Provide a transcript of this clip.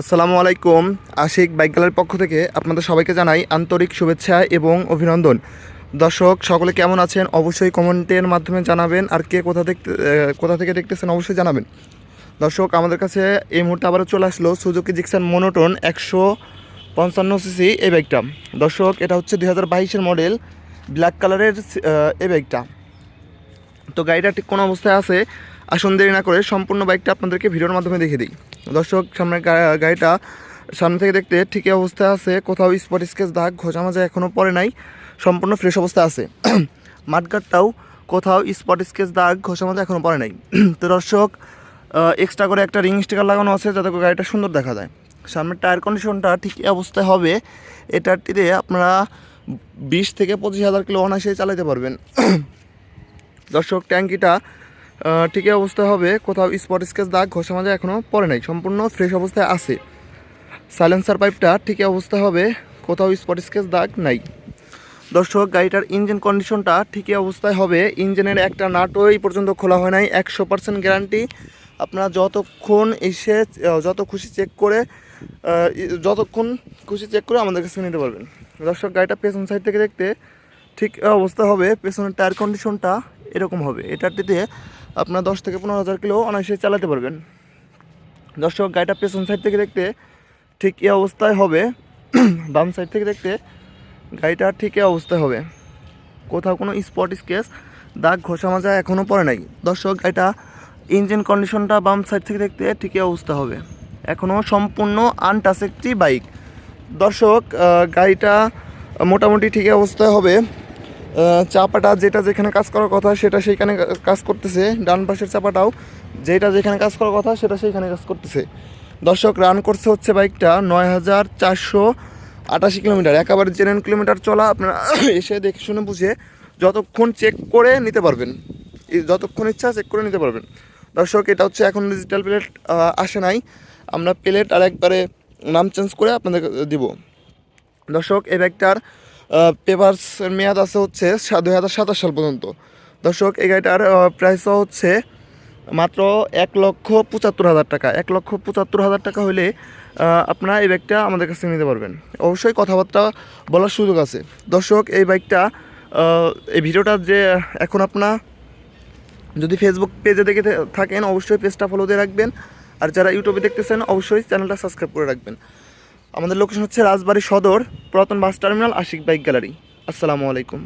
আসসালামু আলাইকুম। আশিক বাইক গ্যালারির পক্ষ থেকে আপনাদের সবাইকে জানাই আন্তরিক শুভেচ্ছা এবং অভিনন্দন। দর্শক, সকলে কেমন আছেন? অবশ্যই কমেন্টের মাধ্যমে জানাবেন। আর কে কোথা দেখতে কোথা থেকে দেখতেছেন অবশ্যই জানাবেন। দর্শক, আমাদের কাছে এই মুহূর্তে আবারও চলে আসলো সুজুকি জিক্সান মনোটন একশো পঞ্চান্ন সিসি এই বাইকটা। দর্শক, এটা হচ্ছে দুই হাজার বাইশের মডেল, ব্ল্যাক কালারের এই বাইকটা। তো গাড়িটা ঠিক কোন অবস্থায় আছে? আসুন দেরি না করে সম্পূর্ণ বাইকটা আপনাদেরকে ভিডিওর মাধ্যমে দেখে দিই। দর্শক সামনে গাড়িটা সামনে থেকে দেখতে ঠিকই অবস্থায় আছে, কোথাও স্পট স্কেচ দাগ ঘষা মাজা এখনও পড়ে নাই, সম্পূর্ণ ফ্রেশ অবস্থায় আছে। মাঠগাটটাও কোথাও স্পট স্কেচ দাগ ঘষা মাজা এখনও পড়ে নাই। তো দর্শক এক্সট্রা করে একটা রিং স্টিকার লাগানো আছে যাতে গাড়িটা সুন্দর দেখা যায়। সামনের টায়ার কন্ডিশনটা ঠিক অবস্থায় হবে, এটাটিতে আপনারা বিশ থেকে পঁচিশ হাজার কিলো অনায়াসে চালাতে পারবেন। দর্শক, ট্যাঙ্কিটা ঠিকই অবস্থায় হবে। কোথাও স্পট স্কেচ দাগ, ঘষা মাজা এখনও পড়ে নাই। সম্পূর্ণ ফ্রেশ অবস্থায় আছে। সাইলেন্সার পাইপটা ঠিকই অবস্থায় হবে। কোথাও স্পট স্কেচ দাগ নাই। দর্শক, গাড়িটার ইঞ্জিন কন্ডিশনটা ঠিকই অবস্থায় হবে। ইঞ্জিনের একটা নাটও এই পর্যন্ত খোলা হয় নাই। একশো পার্সেন্ট গ্যারান্টি আপনারা যতক্ষণ এসে যত খুশি চেক করে যতক্ষণ খুশি চেক করে আমাদের কাছে নিতে পারবেন। দর্শক, গাড়িটা পেছন সাইড থেকে দেখতে ঠিক অবস্থা হবে। পেছনের টায়ার কন্ডিশনটা এরকম হবে। এটাটিতে আপনার দশ থেকে পনেরো হাজার কিলো অনায়াসে চালাতে পারবেন। দর্শক, গাড়িটা পেছন সাইড থেকে দেখতে ঠিক এই অবস্থায় হবে। বাম সাইড থেকে দেখতে গাড়িটা ঠিক এই অবস্থায় হবে। কোথাও কোনো স্পট স্কেচ দাগ, ঘষা মাজা এখনও পড়ে নাই। দর্শক, গাড়িটা ইঞ্জিন কন্ডিশনটা বাম সাইড থেকে দেখতে ঠিকই অবস্থা হবে। এখনও সম্পূর্ণ আনটাচ একটি বাইক দর্শক গাড়িটা মোটামুটি ঠিকই অবস্থায় হবে। চাপাটা যেটা যেখানে কাজ করার কথা, সেটা সেইখানে কাজ করতেছে। ডান পাশের চাপাটাও যেটা যেখানে কাজ করার কথা, সেটা সেইখানে কাজ করতেছে। দর্শক রান করছে হচ্ছে বাইকটা নয় হাজার চারশো আটাশি কিলোমিটার। একেবারে জেনেন কিলোমিটার চলা, আপনারা এসে দেখে শুনে বুঝে যতক্ষণ চেক করে নিতে পারবেন। যতক্ষণ ইচ্ছা চেক করে নিতে পারবেন। দর্শক, এটা হচ্ছে এখন ডিজিটাল প্লেট আসে নাই। আমরা প্লেট আর একবারে নাম চেঞ্জ করে আপনাদের দিব। দর্শক, এই ব্যাগটার পেপারসের মেয়াদ আছে হচ্ছে দুই হাজার সাতাশ সাল পর্যন্ত। দর্শক, এই গাড়িটার প্রাইসও হচ্ছে মাত্র এক লক্ষ পঁচাত্তর হাজার টাকা। এক লক্ষ পঁচাত্তর হাজার টাকা হলে আপনারা এই ব্যাগটা আমাদের কাছ নিতে পারবেন। অবশ্যই কথাবার্তা বলার সুযোগ আছে। দর্শক, এই বাইকটা এই ভিডিওটা যে এখন আপনার যদি ফেসবুক পেজে দেখে থাকেন, অবশ্যই পেজটা ফলো দিয়ে রাখবেন। আর যারা ইউটিউবে দেখতেছেন, অবশ্যই চ্যানেলটা সাবস্ক্রাইব করে রাখবেন। আমাদের লোকেশন হচ্ছে রাজবাড়ী সদর পুরাতন bus terminal Ashik bike gallery. আসসালামু আলাইকুম।